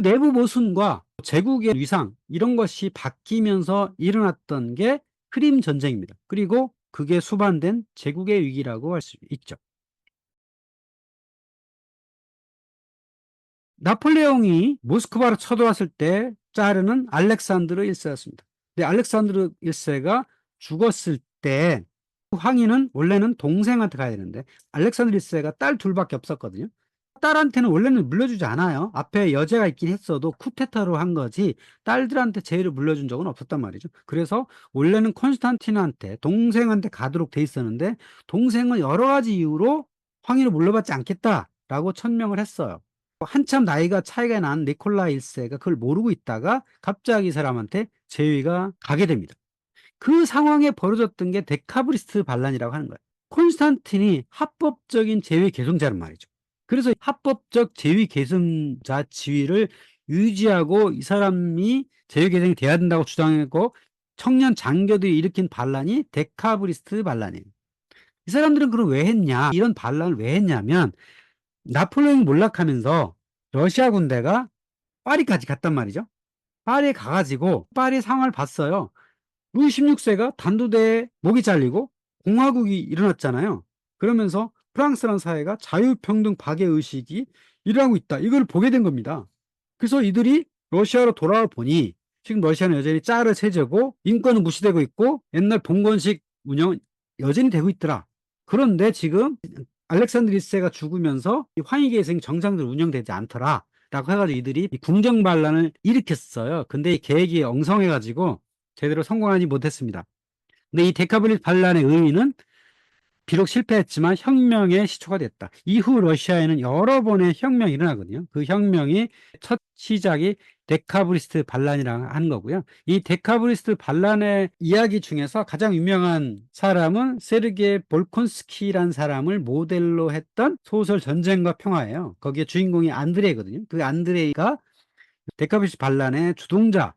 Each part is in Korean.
내부 모순과 제국의 위상 이런 것이 바뀌면서 일어났던 게 크림 전쟁입니다. 그리고 그게 수반된 제국의 위기라고 할 수 있죠. 나폴레옹이 모스크바로 쳐들어왔을 때 짜르는 알렉산드르 1세였습니다. 근데 알렉산드르 1세가 죽었을 때 황희는 원래는 동생한테 가야 되는데 알렉산드르 1세가 딸 둘밖에 없었거든요. 딸한테는 원래는 물려주지 않아요. 앞에 여제가 있긴 했어도 쿠데타로 한 거지 딸들한테 제의를 물려준 적은 없었단 말이죠. 그래서 원래는 콘스탄티누한테 동생한테 가도록 돼 있었는데 동생은 여러 가지 이유로 황희를 물려받지 않겠다라고 천명을 했어요. 한참 나이가 차이가 난 니콜라 1세가 그걸 모르고 있다가 갑자기 이 사람한테 제의가 가게 됩니다. 그 상황에 벌어졌던 게 데카브리스트 반란이라고 하는 거예요. 콘스탄틴이 합법적인 제위 계승자란 말이죠. 그래서 합법적 제위 계승자 지위를 유지하고 이 사람이 제위 계승이 돼야 된다고 주장했고 청년 장교들이 일으킨 반란이 데카브리스트 반란이에요. 이 사람들은 그럼 왜 했냐? 이런 반란을 왜 했냐면 나폴레옹이 몰락하면서 러시아 군대가 파리까지 갔단 말이죠. 파리에 가가지고 파리 상황을 봤어요. 루이 16세가 단두대에 목이 잘리고 공화국이 일어났잖아요. 그러면서 프랑스라는 사회가 자유평등 박애 의식이 일어나고 있다. 이걸 보게 된 겁니다. 그래서 이들이 러시아로 돌아와 보니 지금 러시아는 여전히 짜르 체제고 인권은 무시되고 있고 옛날 봉건식 운영 여전히 되고 있더라. 그런데 지금 알렉산드 1세가 죽으면서 이 황희 계승이 정상적으로 운영되지 않더라. 라고 해가지고 이들이 이 궁정 반란을 일으켰어요. 근데 이 계획이 엉성해가지고 제대로 성공하지 못했습니다. 근데 이 데카블리 반란의 의미는 비록 실패했지만 혁명의 시초가 됐다. 이후 러시아에는 여러 번의 혁명이 일어나거든요. 그 혁명이 첫 시작이 데카브리스트 반란이라 하는 거고요. 이 데카브리스트 반란의 이야기 중에서 가장 유명한 사람은 세르게 볼콘스키라는 사람을 모델로 했던 소설 전쟁과 평화예요. 거기에 주인공이 안드레이거든요. 그 안드레이가 데카브리스트 반란의 주동자,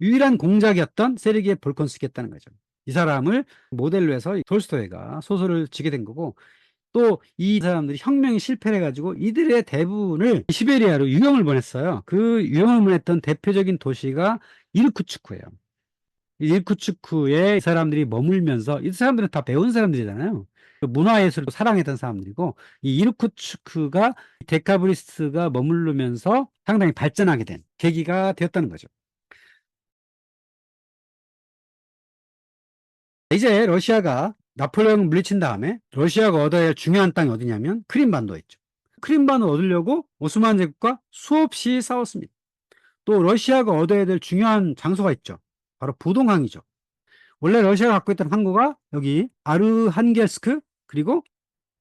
유일한 공작이었던 세르게 볼콘스키였다는 거죠. 이 사람을 모델로 해서 톨스토이가 소설을 지게 된 거고 또 이 사람들이 혁명이 실패를 해가지고 이들의 대부분을 시베리아로 유형을 보냈어요. 그 유형을 보냈던 대표적인 도시가 이르쿠츠크예요. 이르쿠츠크에 이 사람들이 머물면서 이 사람들은 다 배운 사람들이잖아요. 그 문화예술을 사랑했던 사람들이고 이 이르쿠츠크가 데카브리스트가 머무르면서 상당히 발전하게 된 계기가 되었다는 거죠. 이제 러시아가 나폴레옹을 물리친 다음에 러시아가 얻어야 할 중요한 땅이 어디냐면 크림반도였죠. 크림반도 얻으려고 오스만 제국과 수없이 싸웠습니다. 또 러시아가 얻어야 될 중요한 장소가 있죠. 바로 부동항이죠. 원래 러시아가 갖고 있던 항구가 여기 아르한겔스크 그리고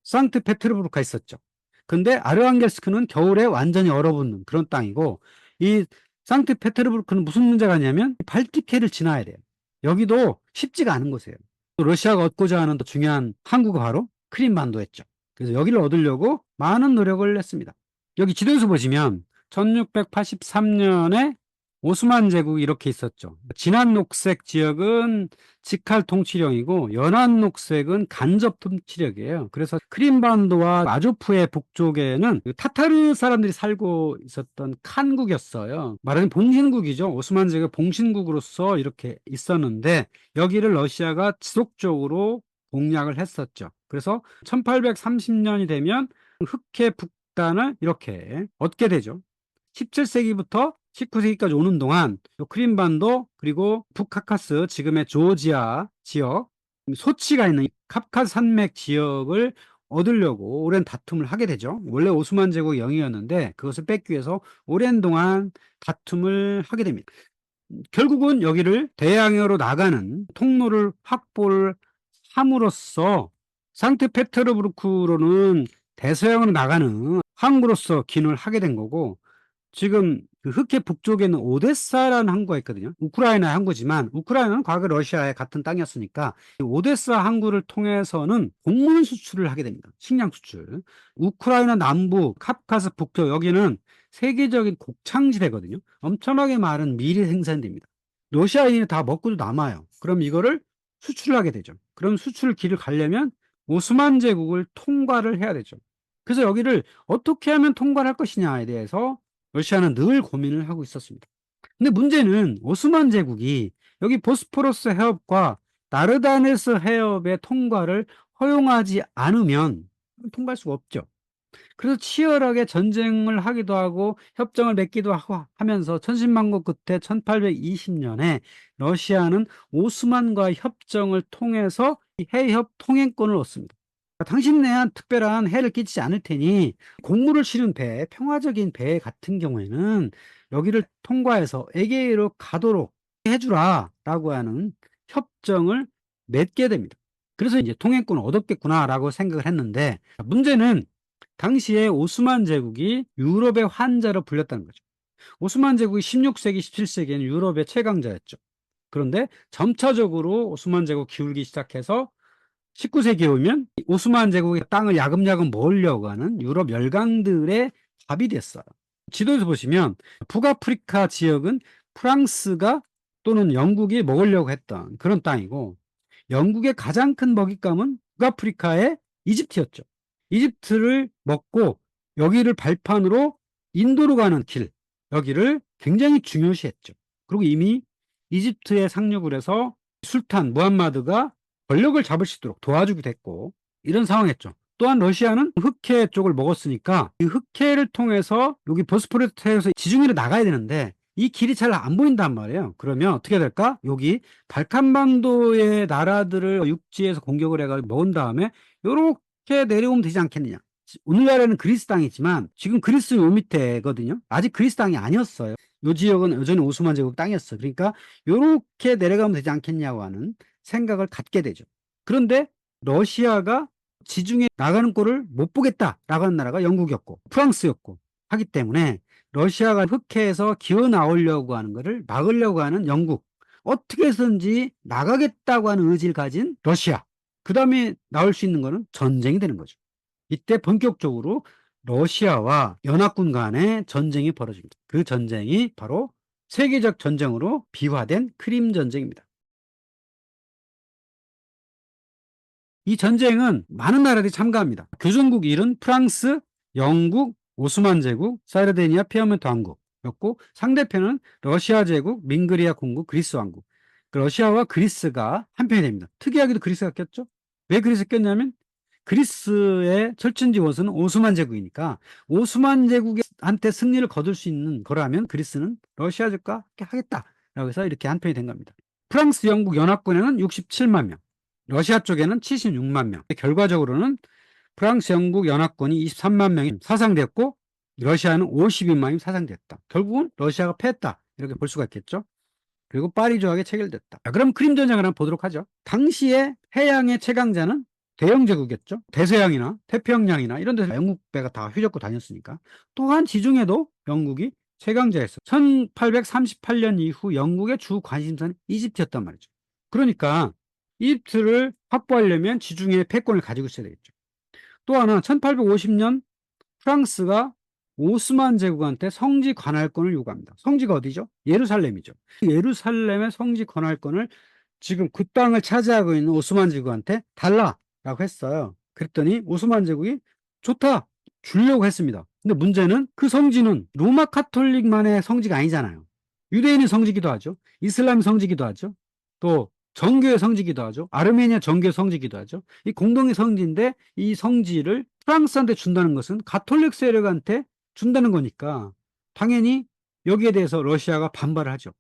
상트페테르부르크가 있었죠. 근데 아르한겔스크는 겨울에 완전히 얼어붙는 그런 땅이고 이 상트페테르부르크는 무슨 문제가 있냐면 발티해를 지나야 돼요. 여기도 쉽지가 않은 곳이에요. 러시아가 얻고자 하는 더 중요한 항구가 바로 크림반도였죠. 그래서 여기를 얻으려고 많은 노력을 했습니다. 여기 지도에서 보시면 1683년에 오스만 제국이 이렇게 있었죠. 진한 녹색 지역은 직할 통치령이고 연한 녹색은 간접 통치력이에요. 그래서 크림반도와 마조프의 북쪽에는 그 타타르 사람들이 살고 있었던 칸국이었어요. 말하는 봉신국이죠. 오스만 제국 봉신국으로서 이렇게 있었는데 여기를 러시아가 지속적으로 공략을 했었죠. 그래서 1830년이 되면 흑해 북단을 이렇게 얻게 되죠. 17세기부터 19세기까지 오는 동안 크림반도 그리고 북카카스 지금의 조지아 지역 소치가 있는 카카스 산맥 지역을 얻으려고 오랜 다툼을 하게 되죠. 원래 오스만 제국 영이었는데 그것을 뺏기 위해서 오랜 동안 다툼을 하게 됩니다. 결국은 여기를 대양으로 나가는 통로를 확보를 함으로써 상트 페테르부르크로는 대서양으로 나가는 항구로서 기능을 하게 된 거고 지금 그 흑해 북쪽에는 오데사라는 항구가 있거든요. 우크라이나 항구지만 우크라이나는 과거 러시아의 같은 땅이었으니까 오데사 항구를 통해서는 곡물 수출을 하게 됩니다. 식량 수출. 우크라이나 남부, 카프카스 북쪽 여기는 세계적인 곡창지대거든요. 엄청나게 많은 밀이 생산됩니다. 러시아인이 다 먹고도 남아요. 그럼 이거를 수출을 하게 되죠. 그럼 수출 길을 가려면 오스만 제국을 통과를 해야 되죠. 그래서 여기를 어떻게 하면 통과를 할 것이냐에 대해서 러시아는 늘 고민을 하고 있었습니다. 근데 문제는 오스만 제국이 여기 보스포러스 해협과 나르다네스 해협의 통과를 허용하지 않으면 통과할 수가 없죠. 그래서 치열하게 전쟁을 하기도 하고 협정을 맺기도 하면서 천신만고 끝에 1820년에 러시아는 오스만과 협정을 통해서 이 해협 통행권을 얻습니다. 당신네한 특별한 해를 끼치지 않을 테니 공무를 실은 배, 평화적인 배 같은 경우에는 여기를 통과해서 에게이로 가도록 해주라 라고 하는 협정을 맺게 됩니다. 그래서 이제 통행권을 얻었겠구나 라고 생각을 했는데 문제는 당시에 오스만 제국이 유럽의 환자로 불렸다는 거죠. 오스만 제국이 16세기, 17세기에는 유럽의 최강자였죠. 그런데 점차적으로 오스만 제국 기울기 시작해서 19세기에 오면 오스만 제국의 땅을 야금야금 먹으려고 하는 유럽 열강들의 밥이 됐어요. 지도에서 보시면 북아프리카 지역은 프랑스가 또는 영국이 먹으려고 했던 그런 땅이고 영국의 가장 큰 먹잇감은 북아프리카의 이집트였죠. 이집트를 먹고 여기를 발판으로 인도로 가는 길, 여기를 굉장히 중요시했죠. 그리고 이미 이집트에 상륙을 해서 술탄 무함마드가 권력을 잡을 수 있도록 도와주기도 했고 이런 상황이었죠. 또한 러시아는 흑해 쪽을 먹었으니까 이 흑해를 통해서 여기 보스포르스에서 지중해로 나가야 되는데 이 길이 잘 안 보인단 말이에요. 그러면 어떻게 될까? 여기 발칸반도의 나라들을 육지에서 공격을 해가지고 먹은 다음에 요렇게 내려오면 되지 않겠느냐. 오늘날에는 그리스 땅이지만 지금 그리스 요 밑에거든요. 아직 그리스 땅이 아니었어요. 요 지역은 여전히 오스만 제국 땅이었어. 그러니까 요렇게 내려가면 되지 않겠냐고 하는 생각을 갖게 되죠. 그런데 러시아가 지중해 나가는 꼴을 못 보겠다라고 하는 나라가 영국이었고 프랑스였고 하기 때문에 러시아가 흑해에서 기어 나오려고 하는 것을 막으려고 하는 영국 어떻게 해서든지 나가겠다고 하는 의지를 가진 러시아 그 다음에 나올 수 있는 것은 전쟁이 되는 거죠. 이때 본격적으로 러시아와 연합군 간의 전쟁이 벌어집니다. 그 전쟁이 바로 세계적 전쟁으로 비화된 크림 전쟁입니다. 이 전쟁은 많은 나라들이 참가합니다. 교전국 1은 프랑스, 영국, 오스만 제국, 사르데니아 피아멘트 왕국이었고 상대편은 러시아 제국, 밍그리아 공국, 그리스 왕국. 그 러시아와 그리스가 한편이 됩니다. 특이하게도 그리스가 꼈죠? 왜 그리스 꼈냐면 그리스의 철천지 원수는 오스만 제국이니까 오스만 제국한테 승리를 거둘 수 있는 거라면 그리스는 러시아 제국과 하겠다라고 해서 이렇게 한편이 된 겁니다. 프랑스, 영국 연합군에는 67만 명, 러시아 쪽에는 76만 명. 결과적으로는 프랑스, 영국 연합군이 23만 명이 사상됐고 러시아는 52만 명이 사상됐다. 결국은 러시아가 패했다. 이렇게 볼 수가 있겠죠. 그리고 파리 조약이 체결됐다. 자, 그럼 크림 전쟁을 한번 보도록 하죠. 당시에 해양의 최강자는 대영 제국이었죠. 대서양이나 태평양이나 이런 데서 영국 배가 다 휘젓고 다녔으니까. 또한 지중해도 영국이 최강자였어. 1838년 이후 영국의 주 관심사는 이집트였단 말이죠. 그러니까 이집트를 확보하려면 지중해 패권을 가지고 있어야 되겠죠. 또 하나 1850년 프랑스가 오스만 제국한테 성지 관할권을 요구합니다. 성지가 어디죠? 예루살렘이죠. 예루살렘의 성지 관할권을 지금 그 땅을 차지하고 있는 오스만 제국한테 달라라고 했어요. 그랬더니 오스만 제국이 좋다 주려고 했습니다. 근데 문제는 그 성지는 로마 카톨릭만의 성지가 아니잖아요. 유대인의 성지기도 하죠. 이슬람 성지기도 하죠. 또 정교의 성지기도 하죠. 아르메니아 정교의 성지기도 하죠. 이 공동의 성지인데 이 성지를 프랑스한테 준다는 것은 가톨릭 세력한테 준다는 거니까 당연히 여기에 대해서 러시아가 반발을 하죠.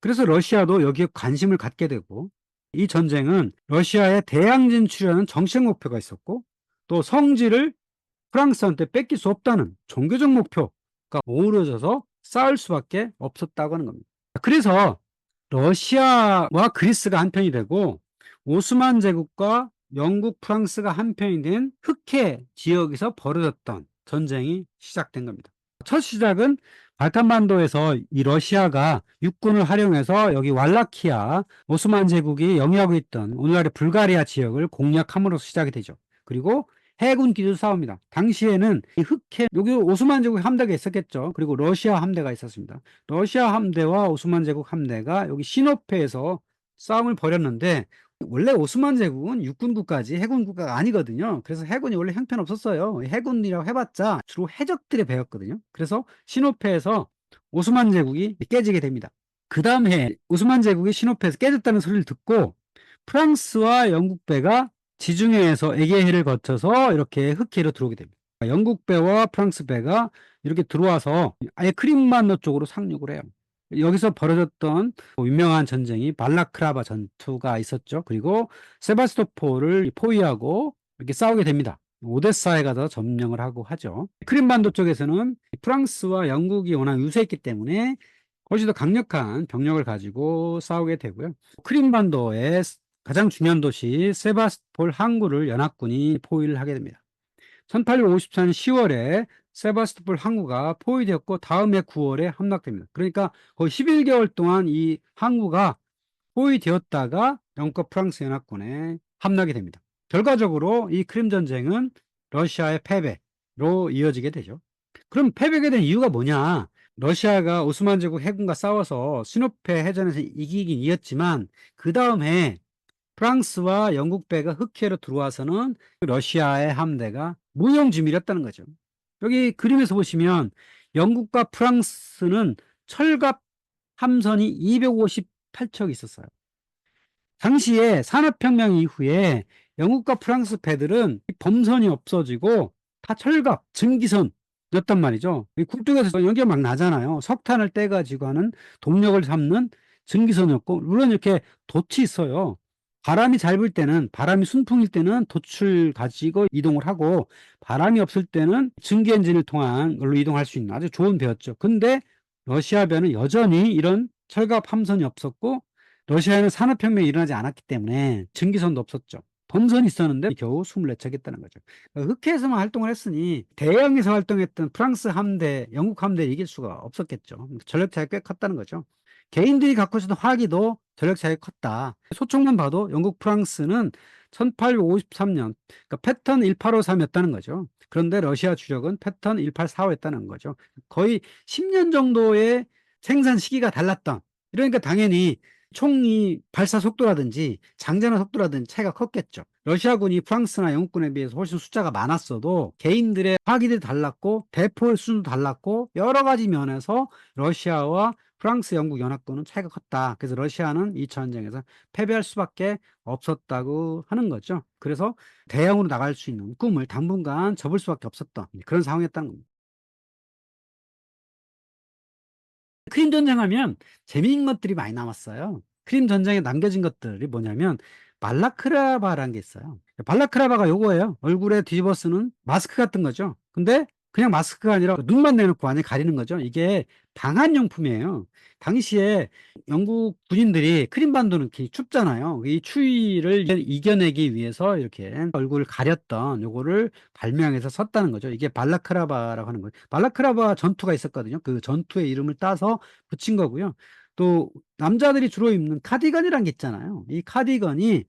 그래서 러시아도 여기에 관심을 갖게 되고 이 전쟁은 러시아의 대양 진출이라는 정책 목표가 있었고 또 성지를 프랑스한테 뺏길 수 없다는 종교적 목표가 어우러져서 싸울 수밖에 없었다고 하는 겁니다. 그래서 러시아와 그리스가 한편이 되고 오스만 제국과 영국, 프랑스가 한편이 된 흑해 지역에서 벌어졌던 전쟁이 시작된 겁니다. 첫 시작은 발칸반도에서 이 러시아가 육군을 활용해서 여기 왈라키아, 오스만 제국이 영위하고 있던 오늘날의 불가리아 지역을 공략함으로써 시작이 되죠. 그리고 해군기도 싸웁니다. 당시에는 이 흑해, 여기 오스만 제국 함대가 있었겠죠. 그리고 러시아 함대가 있었습니다. 러시아 함대와 오스만 제국 함대가 여기 시노페에서 싸움을 벌였는데 원래 오스만 제국은 육군 국가지 해군 국가가 아니거든요. 그래서 해군이 원래 형편없었어요. 해군이라고 해봤자 주로 해적들의 배였거든요. 그래서 시노페에서 오스만 제국이 깨지게 됩니다. 그 다음 해 오스만 제국이 시노페에서 깨졌다는 소리를 듣고 프랑스와 영국 배가 지중해에서 에게해를 거쳐서 이렇게 흑해로 들어오게 됩니다. 영국 배와 프랑스 배가 이렇게 들어와서 아예 크림반도 쪽으로 상륙을 해요. 여기서 벌어졌던 유명한 전쟁이 발라크라바 전투가 있었죠. 그리고 세바스토폴을 포위하고 이렇게 싸우게 됩니다. 오데사에 가서 점령을 하고 하죠. 크림반도 쪽에서는 프랑스와 영국이 워낙 유세했기 때문에 훨씬 더 강력한 병력을 가지고 싸우게 되고요. 크림반도의 가장 중요한 도시 세바스토폴 항구를 연합군이 포위를 하게 됩니다. 1854년 10월에 세바스토폴 항구가 포위되었고 다음 해 9월에 함락됩니다. 그러니까 거의 11개월 동안 이 항구가 포위되었다가 영국 프랑스 연합군에 함락이 됩니다. 결과적으로 이 크림 전쟁은 러시아의 패배로 이어지게 되죠. 그럼 패배가 된 이유가 뭐냐? 러시아가 오스만 제국 해군과 싸워서 시노페 해전에서 이기긴 이겼지만 그 다음에 프랑스와 영국 배가 흑해로 들어와서는 러시아의 함대가 무용 지밀했다는 거죠. 여기 그림에서 보시면 영국과 프랑스는 철갑 함선이 258척 있었어요. 당시에 산업혁명 이후에 영국과 프랑스 배들은 범선이 없어지고 다 철갑, 증기선이었단 말이죠. 이 굴뚝에서 연기가 막 나잖아요. 석탄을 떼가지고 하는 동력을 삼는 증기선이었고, 물론 이렇게 돛이 있어요. 바람이 잘 불 때는, 바람이 순풍일 때는 돛을 가지고 이동을 하고, 바람이 없을 때는 증기 엔진을 통한 걸로 이동할 수 있는 아주 좋은 배였죠. 근데 러시아 배는 여전히 이런 철갑 함선이 없었고, 러시아에는 산업혁명이 일어나지 않았기 때문에 증기선도 없었죠. 범선이 있었는데 겨우 24척 했다는 거죠. 흑해에서만 활동을 했으니 대양에서 활동했던 프랑스 함대, 영국 함대를 이길 수가 없었겠죠. 전력 차이가 꽤 컸다는 거죠. 개인들이 갖고 있었던 화기도 전력 차이가 컸다. 소총만 봐도 영국, 프랑스는 1853년, 그러니까 패턴 1853이었다는 거죠. 그런데 러시아 주력은 패턴 1845였다는 거죠. 거의 10년 정도의 생산 시기가 달랐던. 이러니까 당연히 총이 발사 속도라든지 장전의 속도라든지 차이가 컸겠죠. 러시아군이 프랑스나 영국군에 비해서 훨씬 숫자가 많았어도 개인들의 화기들이 달랐고 대포의 수준도 달랐고 여러 가지 면에서 러시아와 프랑스, 영국 연합군은 차이가 컸다. 그래서 러시아는 이 전쟁에서 패배할 수밖에 없었다고 하는 거죠. 그래서 대형으로 나갈 수 있는 꿈을 당분간 접을 수밖에 없었던 그런 상황이었다는 겁니다. 크림 전쟁하면 재미있는 것들이 많이 남았어요. 크림 전쟁에 남겨진 것들이 뭐냐면 발라크라바라는 게 있어요. 발라크라바가 요거예요. 얼굴에 뒤집어 쓰는 마스크 같은 거죠. 근데 그냥 마스크가 아니라 눈만 내놓고 안에 가리는 거죠. 이게 방한용품이에요. 당시에 영국 군인들이 크림반도는 춥잖아요. 이 추위를 이겨내기 위해서 이렇게 얼굴을 가렸던 요거를 발명해서 썼다는 거죠. 이게 발라크라바라고 하는 거예요. 발라크라바 전투가 있었거든요. 그 전투의 이름을 따서 붙인 거고요. 또 남자들이 주로 입는 카디건이란 게 있잖아요. 이 카디건이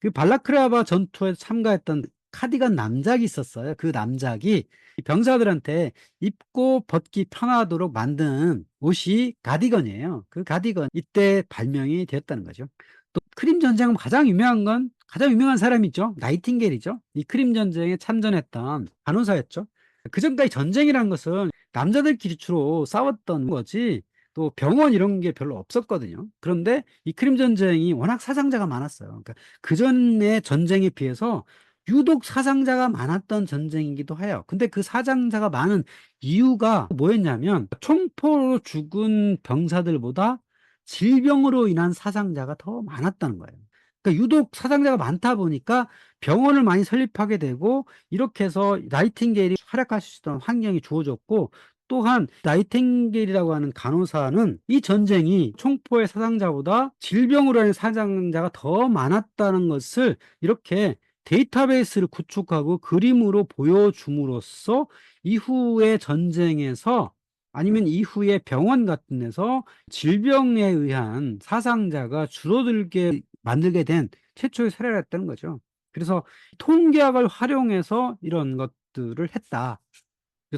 그 발라크라바 전투에 참가했던 카디건 남작이 있었어요. 그 남작이 병사들한테 입고 벗기 편하도록 만든 옷이 가디건이에요. 그 가디건 이때 발명이 되었다는 거죠. 또 크림 전쟁은 가장 유명한 건 가장 유명한 사람이 있죠. 나이팅게일이죠. 이 크림 전쟁에 참전했던 간호사였죠. 그 전까지 전쟁이라는 것은 남자들끼리 주로 싸웠던 거지 또 병원 이런 게 별로 없었거든요. 그런데 이 크림 전쟁이 워낙 사상자가 많았어요. 그러니까 그 전의 전쟁에 비해서 유독 사상자가 많았던 전쟁이기도 해요. 근데 그 사상자가 많은 이유가 뭐였냐면 총포로 죽은 병사들보다 질병으로 인한 사상자가 더 많았다는 거예요. 그러니까 유독 사상자가 많다 보니까 병원을 많이 설립하게 되고 이렇게 해서 나이팅게일이 활약할 수 있던 환경이 주어졌고 또한 나이팅게일이라고 하는 간호사는 이 전쟁이 총포의 사상자보다 질병으로 인한 사상자가 더 많았다는 것을 이렇게 데이터베이스를 구축하고 그림으로 보여줌으로써 이후의 전쟁에서 아니면 이후에 병원 같은 데서 질병에 의한 사상자가 줄어들게 만들게 된 최초의 사례였다는 거죠. 그래서 통계학을 활용해서 이런 것들을 했다.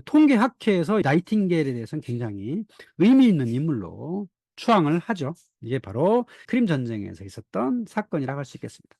통계학회에서 나이팅게일에 대해서는 굉장히 의미 있는 인물로 추앙을 하죠. 이게 바로 크림 전쟁에서 있었던 사건이라고 할 수 있겠습니다.